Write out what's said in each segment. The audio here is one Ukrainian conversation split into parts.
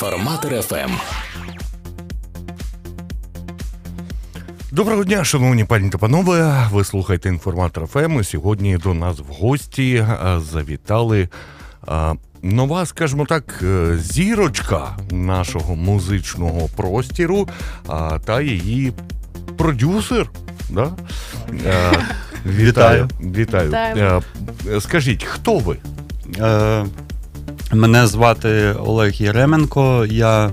Інформатор ФМ. Доброго дня, шановні пані та панове. Ви слухаєте інформатор ФМ. І Сьогодні до нас в гості е, завітали е, нова, скажімо так, е, зірочка нашого музичного простіру та її продюсер. Да? Вітаю. Вітаю. Вітаємо. Е, Скажіть, хто ви? Мене звати Олег Єременко. Я е,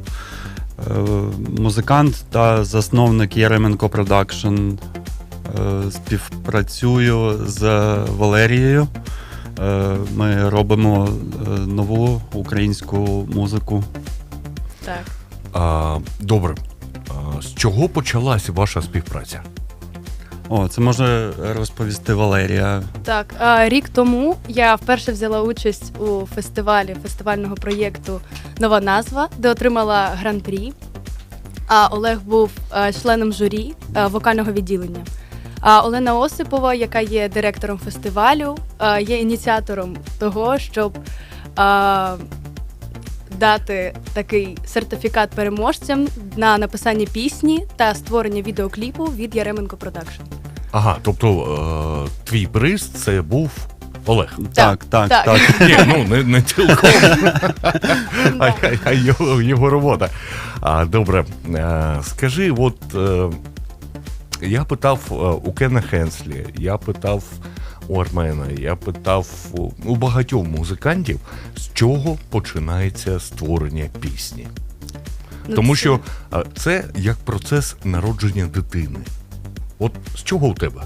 музикант та засновник Єременко Продакшн. Е, Співпрацюю з Валерією. Е, Ми робимо е, нову українську музику. Так. А, Добре. А, З чого почалась ваша співпраця? О, це може розповісти Валерія. Так, рік тому я вперше взяла участь у фестивалі фестивального проєкту Нова назва, де отримала гран-прі. А Олег був членом журі вокального відділення. А Олена Осипова, яка є директором фестивалю, є ініціатором того, щоб дати такий сертифікат переможцям на написання пісні та створення відеокліпу від Яременко Продакшн. Ага, тобто е, твій приз це був Олег. Так, так, так. так. Ні, ну не, не цілком, а, а, а його, його робота. А, добре, е, скажи, от е, я питав е, у Кена Хенслі, я питав у Армена, я питав у, у багатьох музикантів, з чого починається створення пісні. Ну, Тому це- що е, це як процес народження дитини. От з чого у тебе?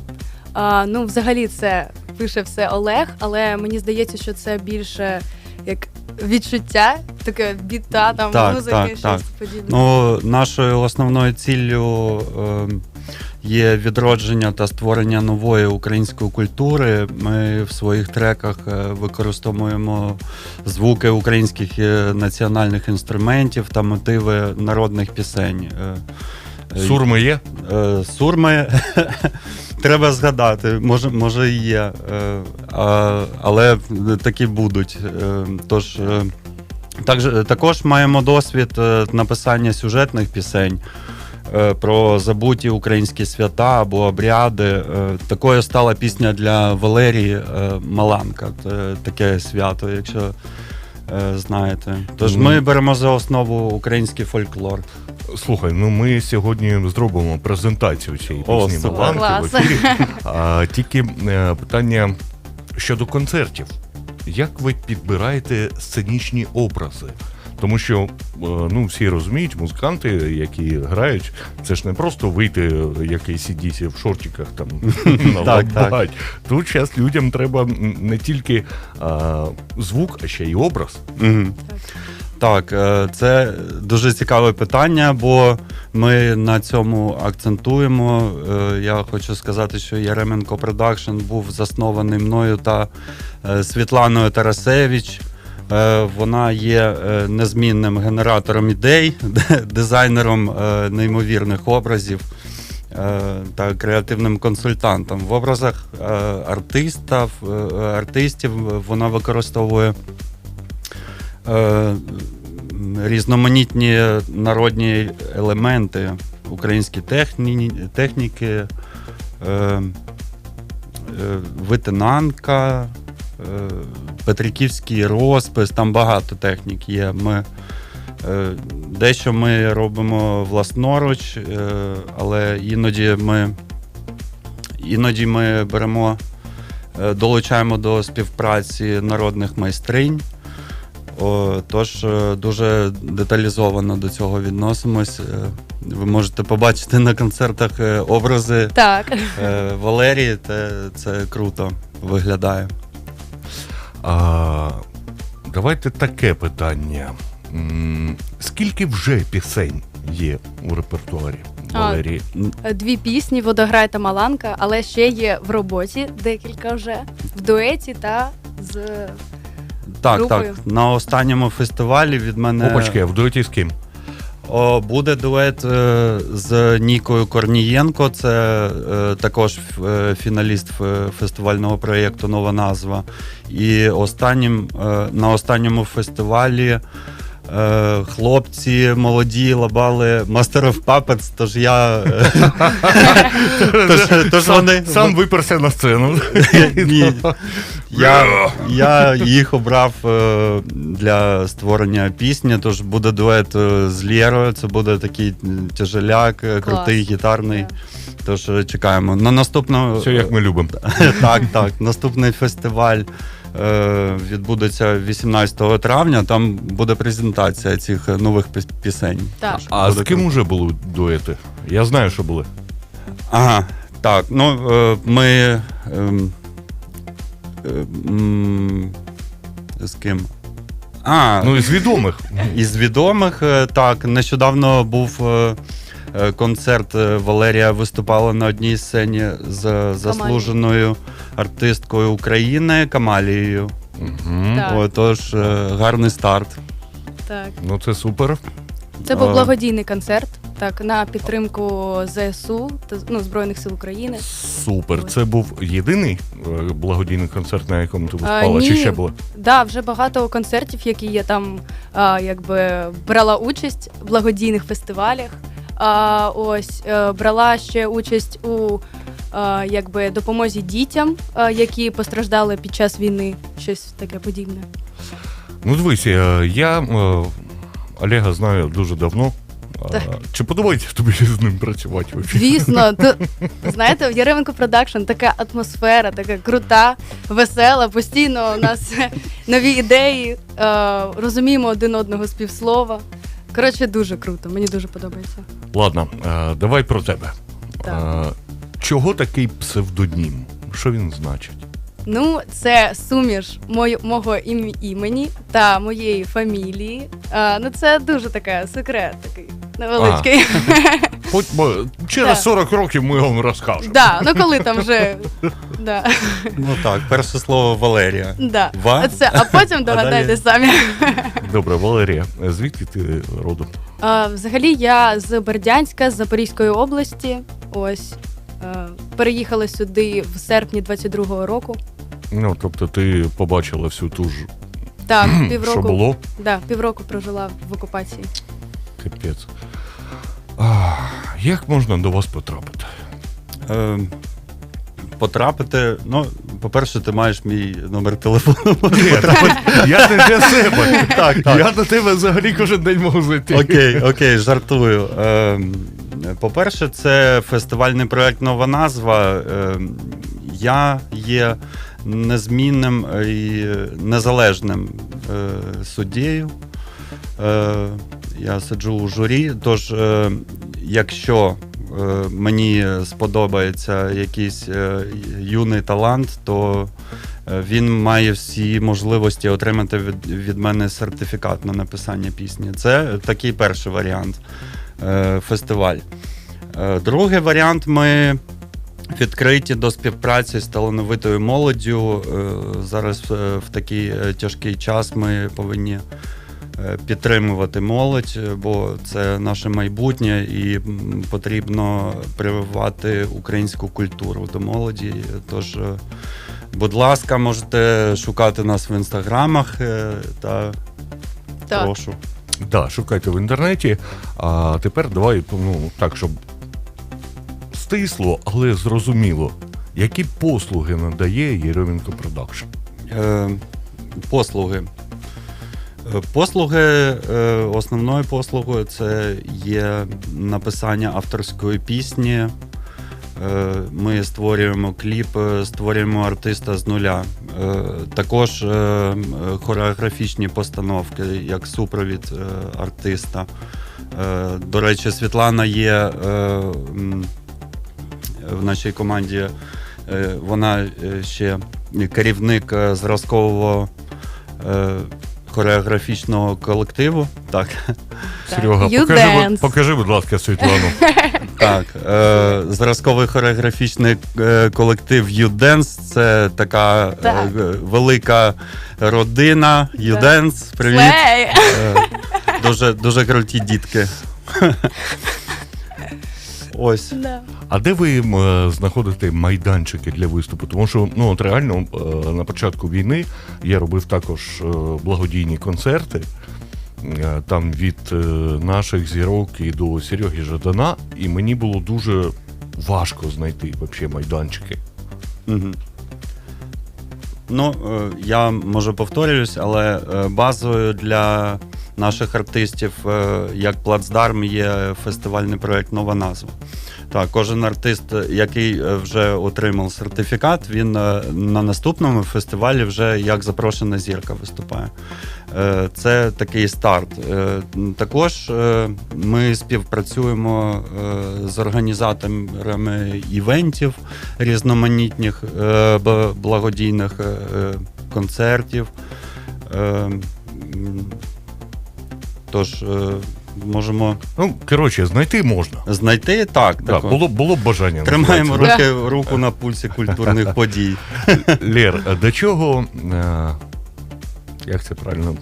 А, ну, взагалі, це пише все Олег, але мені здається, що це більше як відчуття, таке біта, там Так, музики, так, щось так. подібне. Ну, нашою основною ціллю е, є відродження та створення нової української культури. Ми в своїх треках е, використовуємо звуки українських е, національних інструментів та мотиви народних пісень. Е, Сурми є? Е, Сурми треба згадати, може, може і є, е, але такі будуть. Е, Тож, також, маємо досвід написання сюжетних пісень. Про забуті українські свята або обряди. Такою стала пісня для Валерії Маланка. Таке свято, якщо е, знаєте. Тож ми беремо за основу український фольклор. Слухай, ну ми сьогодні зробимо презентацію цієї О, пісні супер. Маланки в ефірі. А, тільки е, питання щодо концертів. Як ви підбираєте сценічні образи? Тому що е, ну всі розуміють, музиканти, які грають, це ж не просто вийти якийсь сідіся в шортиках там так. Тут зараз людям треба не тільки звук, а ще й образ. Так, е, це дуже цікаве питання, бо ми на цьому акцентуємо. Е, Я хочу сказати, що Яременко Продакшн був заснований мною та е, Світланою Тарасевич. Е, Вона є е, незмінним генератором ідей, дизайнером е, неймовірних образів та креативним консультантом. В образах артиста, артистів вона використовує різноманітні народні елементи, українські техні, техніки, витинанка, петриківський розпис, там багато технік є. Ми, е, дещо ми робимо власноруч, е, але іноді ми, іноді ми беремо, е, долучаємо до співпраці народних майстринь. О, тож е, дуже деталізовано до цього відносимось. Е, Ви можете побачити на концертах е, образи Так. е, Валерії, це, це круто виглядає. А, давайте таке питання. Скільки вже пісень є у репертуарі Валерії? Дві пісні Водограй та Маланка, але ще є в роботі декілька вже в дуеті та з Так, Групою. так. На останньому фестивалі від мене Опачки, а в дуеті з ким? Буде дует е, з Нікою Корнієнко. Це е, також е, фіналіст фестивального проєкту Нова назва. І останнім, на останньому фестивалі Е, хлопці молоді лабали Master of Puppets, тож я. е, тож, тож сам, вони, сам виперся на сцену. Ні. Я, я їх обрав е, для створення пісні, тож буде дует е, з Лєрою. Це буде такий тяжеляк, е, крутий, гітарний. Тож е, чекаємо. На наступну Все як ми любимо. так, так. Наступний фестиваль відбудеться 18 травня. Там буде презентація цих е, нових пісень. Так. А з ким уже були дуети? Я знаю, що були. Ага, так. Ну, е, ми. ем, е, м, з ким? А, Ну, із відомих. із відомих, е, так. Нещодавно був е, е, концерт. е, Валерія виступала на одній сцені з заслуженою артисткою України Камалією. Так. Отож, е, гарний старт. Так. Ну, це супер. Це був благодійний концерт, так, на підтримку ЗСУ та ну, Збройних сил України. Супер. Це був єдиний е, благодійний концерт, на якому ти А, виступала, чи ще було? Да, вже багато концертів, які я там а, якби брала участь в благодійних фестивалях. А, ось е, брала ще участь у а, якби допомозі дітям, а, які постраждали під час війни. Щось таке подібне. Ну, дивись, е, я е, Олега знаю дуже давно. А, Так. Чи подобається тобі з ним працювати? Звісно, то, знаєте, в Яременко Продакшн така атмосфера, така крута, весела. Постійно у нас нові ідеї, е, розуміємо один одного з півслова. Коротше, дуже круто, мені дуже подобається. Ладно, е, давай про тебе. Так. Е, Чого такий псевдонім? Що він значить? Ну, це суміш мою, мого ім- імені та моєї фамілії. А, ну, це дуже така секрет такий невеличкий. Хоч бо через Так. 40 років ми вам розкажемо. Да, ну коли там вже. Да, Ну так, перше слово Валерія. да. Ва? Оце, а потім догадайте самі. Добре, Валерія, звідки ти родом? А, взагалі, я з Бердянська, з Запорізької області. Ось. е, Переїхала сюди в серпні 22-го року. Ну, тобто ти побачила всю ту ж, Так, що півроку, було? да, півроку прожила в окупації. Капець. А, як можна до вас потрапити? Е, потрапити. Ну, по-перше, ти маєш мій номер телефону. Я не для себе. Так, так. Я до тебе взагалі кожен день можу зайти. Окей, окей, жартую. Е, по-перше, це фестивальний проект Нова назва. Е, я є незмінним і незалежним е, суддєю. Е, я сиджу у журі. Тож, е, якщо мені сподобається якийсь е, юний талант, то е, він має всі можливості отримати від, від мене сертифікат на написання пісні. Це такий перший варіант е, фестиваль. Е, Другий варіант ми відкриті до співпраці з талановитою молоддю. Е, Зараз е, в такий е, тяжкий час ми повинні е, підтримувати молодь, е, бо це наше майбутнє, і потрібно прививати українську культуру до молоді. Тож, е, будь ласка, можете шукати нас в інстаграмах е, та Так. прошу. Да, шукайте в інтернеті. А тепер давай, ну, так, щоб стисло, але зрозуміло, які послуги надає Єременко Продакшн. Е, послуги. Послуги, е, основною послугою це є написання авторської пісні. Е, Ми створюємо кліп, е, створюємо артиста з нуля. Також хореографічні постановки як супровід артиста. До речі, Світлана є в нашій команді. Вона ще керівник зразкового хореографічного колективу. Так, Серега, You покажи, dance. будь- покажи, будь ласка, Світлану. так. Е, зразковий хореографічний е, колектив U-Dance. Це така е, Так. велика родина. U-Dance. Привіт. Слей! Е, дуже, дуже круті дітки. Ось. Да. А де ви е, знаходите майданчики для виступу? Тому що ну от реально е, на початку війни я робив також е, благодійні концерти. е, там від е, наших зірок і до Сереги Жадана, і мені було дуже важко знайти вообще майданчики. Мгм. Ну, е, я може повторююсь, але е, базою для наших артистів е, як плацдарм є фестивальний проєкт Нова назва. Так, кожен артист, який е, вже отримав сертифікат, він е, на наступному фестивалі вже як запрошена зірка виступає. Це такий старт. Також ми співпрацюємо з організаторами івентів різноманітних благодійних концертів. Е, Тож е, можемо Ну, коротше, знайти можна. знайти так. Да, так було, було б бажання. Тримаємо руки, руку на пульсі культурних подій. Лєр, до чого. Е, як це правильно?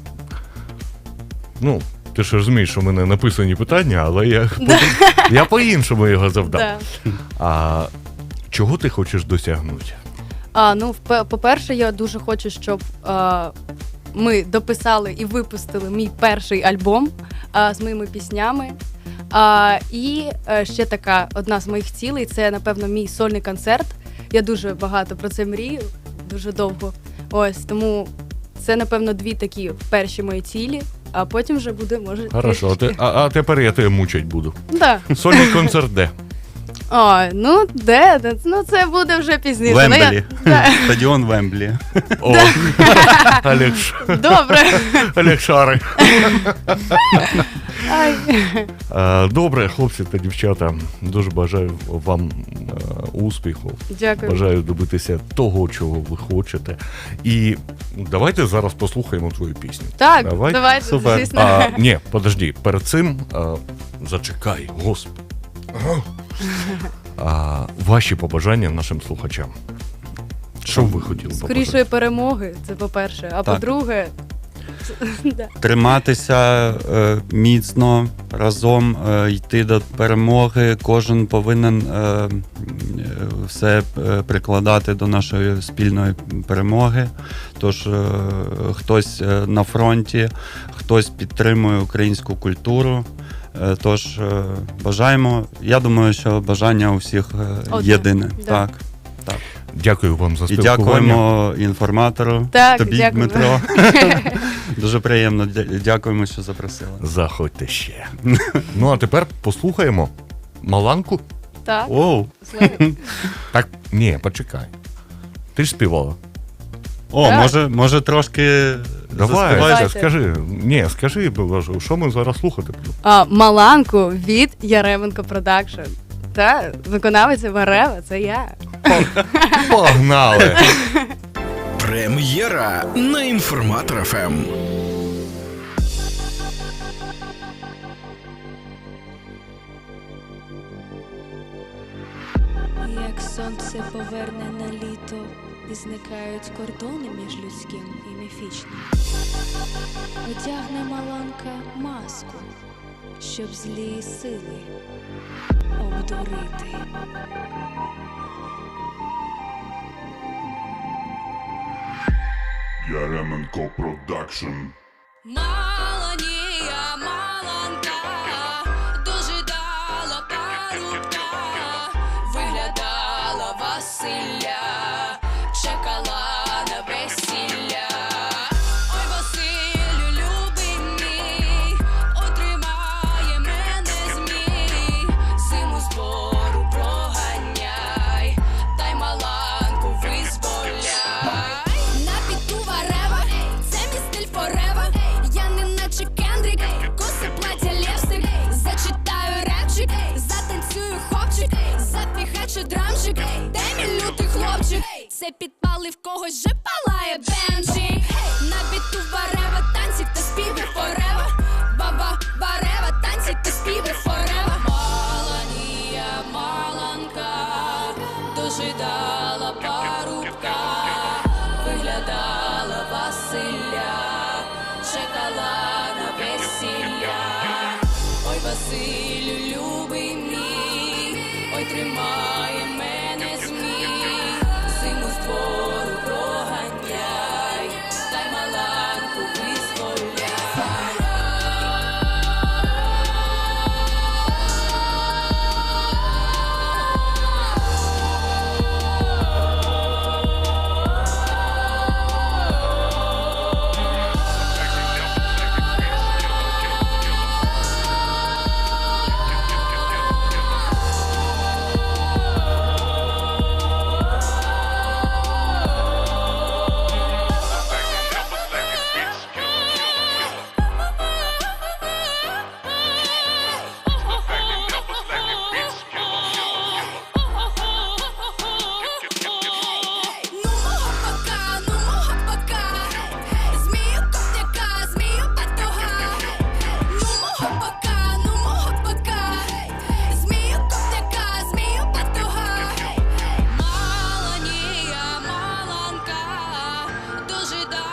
Ну, ти ж розумієш, що в мене написані питання, але я, я по-іншому його завдав. А чого ти хочеш досягнути? А, ну, по-перше, я дуже хочу, щоб а, ми дописали і випустили мій перший альбом а, з моїми піснями. А, і е, ще така одна з моїх цілей це, напевно, мій сольний концерт. Я дуже багато про це мрію, дуже довго. Ось тому це, напевно, дві такі перші мої цілі, а потім вже буде, може. Хорошо, а, те- а, а тепер я тебе мучать буду. Да. Сольний концерт де? Ой, ну де? Де? Ну це буде вже пізніше. Ну, я- Вемблі. Да. Стадіон Вемблі. О, Олег, Ш- Добре. Олег Шари. Ай. Е, Добре, хлопці та дівчата, дуже бажаю вам е, успіху. Дякую. Бажаю добитися того, чого ви хочете. І давайте зараз послухаємо твою пісню. Так, Давай. давайте, Супер. звісно. А, ні, подожди, перед цим а, зачекай, господи. А, ваші побажання нашим слухачам. Що б ви хотіли Скорішої перемоги, це по-перше. А Так. по-друге, да. Триматися е, міцно, разом е, йти до перемоги. Кожен повинен е, е, все е, прикладати до нашої спільної перемоги. Тож е, хтось е, на фронті, хтось підтримує українську культуру. Е, Тож е, бажаємо. Я думаю, що бажання у всіх е, Одне, єдине. да. Так. Дякую вам за І дякуємо інформатору. Так, тобі, дякую. Дмитро. Дуже приємно. Дякуємо, що запросили. Заходьте ще. ну а тепер послухаємо Маланку. так, Оу. Так, ні, почекай. Ти ж співала. О, Так. може, може трошки Давай, заспіваєш? Скажи. Ні, скажи, будь ласка, що ми зараз слухати а, Маланку від Яременко Продакшн. Та виконавець Варева, це я. Погнали! Прем'єра на інформатор Ем. ФМ. Як сонце поверне на літо, і зникають кордони між людським і міфічним. Одягне маланка маску, щоб злі сили обдурити. Яременко Продакшн. Маланія, маланка, дожидала парубка, виглядала Василя, şakalar. Хлопчик? підпалив, когось же палає Бенджі. На біту варева, ожидал.